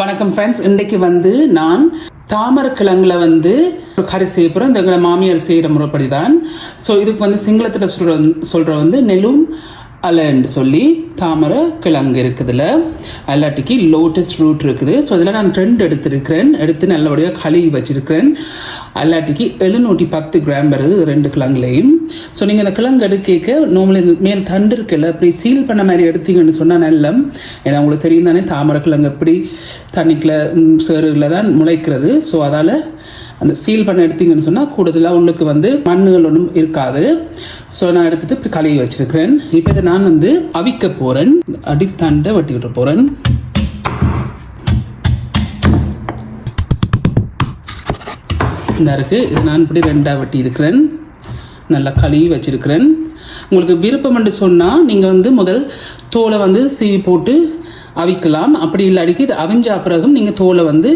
வணக்கம் ஃப்ரெண்ட்ஸ் இன்றைக்கு வந்து நான் தாமரக்கிழங்குல வந்து கறி செய்ய போகிறேன் இந்த எங்களை மாமியார் செய்கிற முறைப்படி தான் ஸோ இதுக்கு வந்து சிங்களத்தில் சொல்கிற சொல்கிற வந்து நெலும் அலன்னு சொல்லி தாமரை கிழங்கு இருக்குதுல. அல்லாட்டிக்கு லோட்டஸ் ரூட் இருக்குது. ஸோ அதில் நான் ரெண்டு எடுத்திருக்கிறேன். எடுத்து நல்லபடியாக கழுவி வச்சிருக்கிறேன். அல்லாட்டிக்கு எழுநூற்றி பத்து கிராம் வருது ரெண்டு கிழங்குலையும். ஸோ நீங்கள் இந்த கிழங்கு எடுக்க நார்மலி மேல் தண்டு இருக்குல்ல அப்படி சீல் பண்ண மாதிரி எடுத்தீங்கன்னு சொன்னால் நல்லம். ஏன்னா உங்களுக்கு தெரியும் தானே தாமரை கிழங்கு எப்படி தண்ணிக்குள்ள ம், தான் முளைக்கிறது. ஸோ அதால் அந்த சீல் பண்ண எடுத்தீங்கன்னு சொன்னால் கூடுதலாக உள்ளுக்கு வந்து மண்ணுகள் ஒன்றும் இருக்காது. ஸோ நான் எடுத்துகிட்டு இப்படி கழுவி வச்சிருக்கிறேன். இப்போ இதை நான் வந்து அவிக்க போகிறேன் அடித்தண்டை வட்டி விட்டு போகிறேன் இந்த இருக்கு. இது நான் இப்படி ரெண்டாக வெட்டி இருக்கிறேன். நல்லா கழுவி வச்சுருக்கிறேன். உங்களுக்கு விருப்பம் என்று சொன்னால் நீங்கள் வந்து முதல் தோலை வந்து சீவி போட்டு அவிக்கலாம். அப்படி இல்லாடிக்கு இது அவிஞ்சா பிறகும் நீங்கள் தோலை வந்து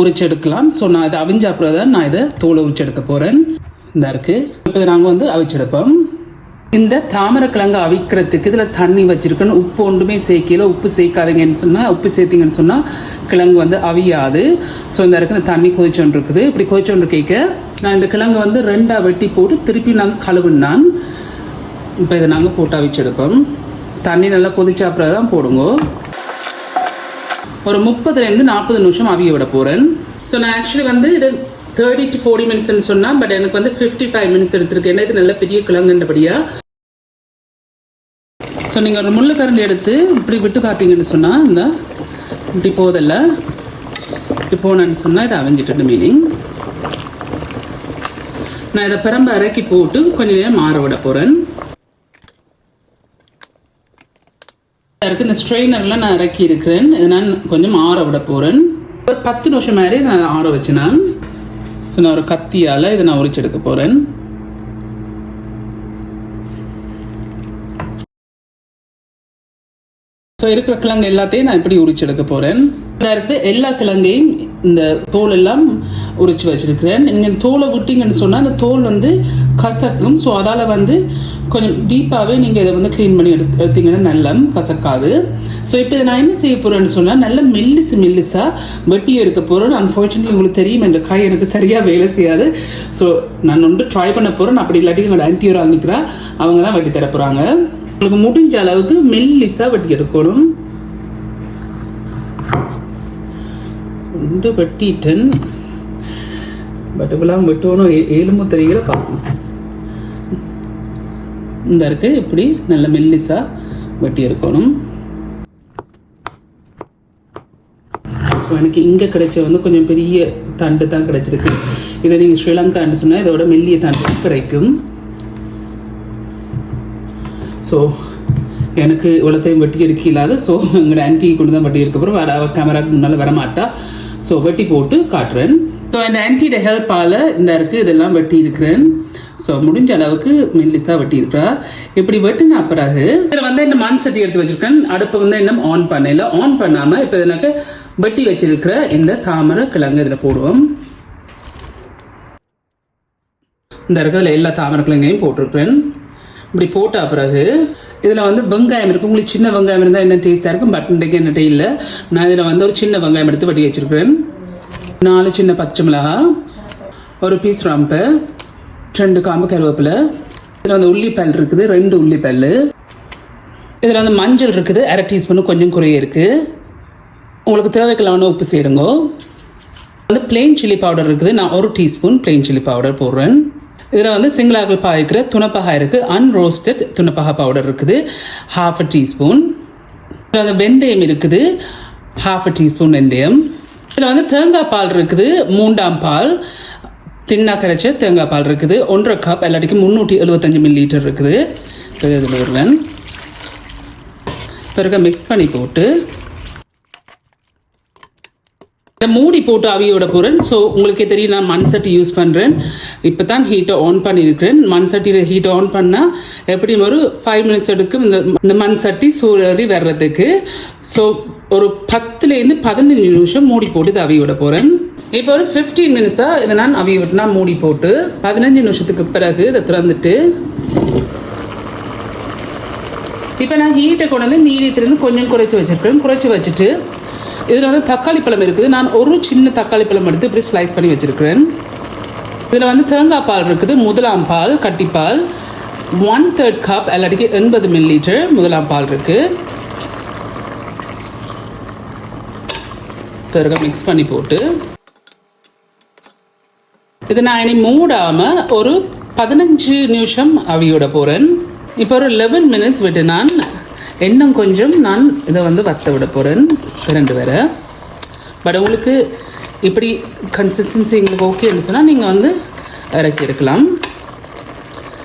உரிச்செடுக்கலாம். ஸோ நான் இதை அவிஞ்சா பிறகு தான் நான் இதை தோலை உரிச்செடுக்க போகிறேன் இந்த இருக்கு. இப்போ இதை நாங்கள் வந்து அவிச்செடுப்போம். இந்த தாமரைக்கிழங்கு அவிக்கிறதுக்கு இதில் தண்ணி வச்சிருக்கணும். உப்பு ஒன்றுமே சேர்க்கல. உப்பு சேர்க்காதீங்கன்னு சொன்னால் உப்பு சேர்த்தீங்கன்னு சொன்னால் கிழங்கு வந்து அவியாது. ஸோ இந்த இடத்துல தண்ணி கொதிச்சோன்று இருக்குது இப்படி கொதிச்சோன்று கேட்க நான் இந்த கிழங்கு வந்து ரெண்டாக வெட்டி போட்டு திருப்பி நான் கழுவுனான் இப்போ இதை நாங்கள் போட்டு அவிச்செடுப்போம். தண்ணி நல்லா கொதிச்சா அப்புறம் தான் போடுங்க. ஒரு முப்பதுலேருந்து நாற்பது நிமிஷம் அவிய விட போகிறேன் ஸோ நான் ஆக்சுவலி வந்து இது தேர்ட்டி டு ஃபோர்ட்டி மினிட்ஸ்னு சொன்னால் பட் எனக்கு வந்து ஃபிஃப்டி ஃபைவ் மினிட்ஸ் எடுத்திருக்கேன் ஏன்னா இது நல்ல பெரிய கிழங்குன்றபடியா. ஸோ நீங்கள் ஒரு முள்ளுக்கரண்டி எடுத்து இப்படி விட்டு பார்த்தீங்கன்னு சொன்னால் இந்த இப்படி போதல்ல இப்படி போனேன்னு சொன்னால் இதை அவிஞ்சிட்டு மீனிங் நான் இதை பிரம்ப இறக்கி போட்டு கொஞ்ச நேரம் மாற விட போகிறேன் இருக்கு இந்த ஸ்ட்ரெயினர்லாம் நான் இறக்கி இருக்கிறேன். இதை நான் கொஞ்சம் ஆற விட போகிறேன் ஒரு பத்து நிமிஷம் மாதிரி நான் ஆற வச்சு நான் ஸோ நான் ஒரு கத்தியால் இதை நான் உரிச்செடுக்க போகிறேன் ஸோ இருக்கிற கிழங்கு எல்லாத்தையும் நான் இப்படி உரிச்சு எடுக்க போகிறேன் இருக்கு எல்லா கிழங்கையும் இந்த தோல் எல்லாம் உரிச்சு வச்சிருக்கிறேன். நீங்கள் தோலை விட்டீங்கன்னு சொன்னால் அந்த தோல் வந்து கசக்கும். ஸோ அதால் வந்து கொஞ்சம் டீப்பாகவே நீங்கள் இதை வந்து க்ளீன் பண்ணி எடுத்து எடுத்தீங்கன்னா நல்லம் கசக்காது. ஸோ இப்போ இதை நான் என்ன செய்ய போகிறேன்னு சொன்னால் நல்ல மெல்லிசு மெல்லிசாக வெட்டி எடுக்க போகிறேன் அன்ஃபார்ச்சுனேட்லி உங்களுக்கு தெரியும் இந்த காய் எனக்கு சரியாக வேலை செய்யாது. ஸோ நான் ஒன்று ட்ரை பண்ண போகிறேன் அப்படி இல்லாட்டி எங்களோட ஆன்டியோரா நிற்கிறா அவங்க தான் வெட்டி தர போகிறாங்க உங்களுக்கு முடிஞ்ச அளவுக்கு மெல்லிசா வெட்டி எடுக்கணும். ரெண்டு வெட்டிட்டேன். பட்டுக்கெல்லாம் வெட்டணும் எலும்பு தெரியல பார்க்கணும் இந்த இருக்கு இப்படி நல்ல மெல்லிசா வெட்டி எடுக்கணும். ஸோ எனக்கு இங்கே கிடைச்ச வந்து கொஞ்சம் பெரிய தண்டு தான் கிடைச்சிருக்கு. இதை நீங்கள் ஸ்ரீலங்கான்னு சொன்னால் இதோட மெல்லிய தண்டு கிடைக்கும். ஸோ எனக்கு இவ்வளோத்தையும் வெட்டி எடுக்க இல்லாத ஸோ எங்களோட ஆன்டி கொண்டு தான் வெட்டி இருக்க அப்புறம் வர கேமரா முன்னால் வரமாட்டா. ஸோ வெட்டி போட்டு காட்டுறேன். ஸோ இந்த ஆன்டியோட ஹெல்ப்பால் இந்த இருக்கு இதெல்லாம் வெட்டி இருக்கிறேன் ஸோ முடிஞ்ச அளவுக்கு மெல்லிஸாக வெட்டியிருக்கிறா. இப்படி வெட்டின பிறகு இதில் வந்து இந்த மண் சட்டி எடுத்து வச்சிருக்கேன். அடுப்பை வந்து இன்னும் ஆன் பண்ணல. ஆன் பண்ணாமல் இப்போ எனக்கு வெட்டி வச்சிருக்கிற இந்த தாமரை கிழங்கு இதில் போடுவோம். இந்த இருக்கிறதுல எல்லா தாமரை கிழங்கையும் போட்டிருக்கிறேன். இப்படி போட்ட பிறகு இதில் வந்து வெங்காயம் இருக்குது உங்களுக்கு சின்ன வெங்காயம் இருந்தால் என்ன டேஸ்ட்டாக இருக்கும்? பட் இன்றைக்கு என்ன இல்லை. நான் இதில் வந்து ஒரு சின்ன வெங்காயம் எடுத்து வட்டி வச்சுருக்கிறேன். நாலு சின்ன பச்சை மிளகா ஒரு பீஸ் ரம்பு ரெண்டு காம்பு கருவேப்பிலை. இதில் வந்து உள்ளிப்பல் இருக்குது ரெண்டு உள்ளிப்பல் இதில் வந்து மஞ்சள் இருக்குது அரை டீஸ்பூன் கொஞ்சம் குறைய இருக்குது உங்களுக்கு தேவைக்கெல்லாம் உப்பு சேருங்க. வந்து பிளெயின் சில்லி பவுடர் இருக்குது. நான் ஒரு டீஸ்பூன் பிளெயின் சில்லி பவுடர் போடுறேன். இதில் வந்து சிங்களாக்கள் பாய்க்கிற துணப்பகா இருக்குது அன்ரோஸ்டட் துணப்பகா பவுடர் இருக்குது. ஹாஃப் அ டீஸ்பூன் இதில் வெந்தயம் இருக்குது. ஹாஃப் அ டீஸ்பூன் வெந்தயம். இதில் வந்து தேங்காய் பால் இருக்குது. மூண்டாம் பால். தின்னா கரைச்ச தேங்காய் பால் இருக்குது. ஒன்றரை கப் எல்லாத்துக்கும் முந்நூற்றி எழுபத்தஞ்சு மில்லி லிட்டர் இருக்குது இதில் வருவேன் பிறகு மிக்ஸ் பண்ணி போட்டு மூடி போட்டு அவிய விட போகிறேன் ஸோ உங்களுக்கே தெரியும் நான் மண் சட்டி யூஸ் பண்ணுறேன் இப்போ தான் ஹீட்டை ஆன் பண்ணியிருக்கிறேன். மண் சட்டியில் ஹீட்டை ஆன் பண்ணால் எப்படியும் ஒரு ஃபைவ் மினிட்ஸ் எடுக்கும். இந்த இந்த மண் சட்டி சூழறி வர்றதுக்கு. ஸோ ஒரு பத்துலேருந்து பதினஞ்சு நிமிஷம் மூடி போட்டு இதை அவிய விட போகிறேன் இப்போ ஒரு ஃபிஃப்டீன் மினிட்ஸாக இதை நான் அவிய விட்டுனா மூடி போட்டு பதினஞ்சு நிமிஷத்துக்கு பிறகு இதை திறந்துட்டு இப்போ நான் ஹீட்டை கொண்டு வந்து மீடியத்துலேருந்து கொஞ்சம் குறைச்சி வச்சிருக்கேன் குறைச்சி வச்சுட்டு இதில் வந்து தக்காளி பழம் இருக்குது. நான் ஒரு சின்ன தக்காளி பழம் எடுத்து இப்படி ஸ்லைஸ் பண்ணி வச்சுருக்கிறேன். இதில் வந்து தேங்காய் பால் இருக்குது. முதலாம் பால் கட்டிப்பால் ஒன் தேர்ட் கப் இல்லாட்டிக்கு எண்பது மில்லி லிட்டர் முதலாம் பால் இருக்குது மிக்ஸ் பண்ணி போட்டு. இது நான் இனி மூடாமல் ஒரு பதினஞ்சு நிமிஷம் அவியோட போகிறேன் இப்போ ஒரு லெவன் மினிட்ஸ் விட்டு நான் இன்னும் கொஞ்சம் நான் இதை வந்து வத்த விட போகிறேன் ரெண்டு வேற. பட் உங்களுக்கு இப்படி கன்சிஸ்டன்சி எங்களுக்கு ஓகேன்னு சொன்னால் நீங்கள் வந்து இறக்கி எடுக்கலாம்.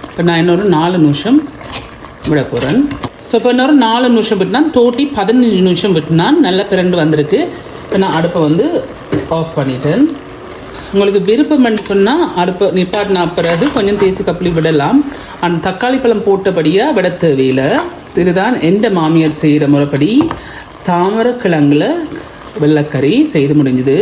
இப்போ நான் இன்னொரு நாலு நிமிஷம் விட போகிறேன் ஸோ இப்போ இன்னொரு நாலு நிமிஷம் விட்டுனா டோட்டி பதினஞ்சு நிமிஷம் விட்டுனா நல்ல பிறண்டு வந்திருக்கு. இப்போ நான் அடுப்பை வந்து ஆஃப் பண்ணிட்டேன். உங்களுக்கு விருப்பம்னு சொன்னால் அடுப்பை நிப்பாட்டின பிறகு கொஞ்சம் தேசி கப்பலி விடலாம். அந்த தக்காளி பழம் போட்டபடியாக விட தேவையில்லை. இதுதான் எந்த மாமியார் செய்கிற முறைப்படி தாமரை கிழங்குல செய்து முடிஞ்சுது.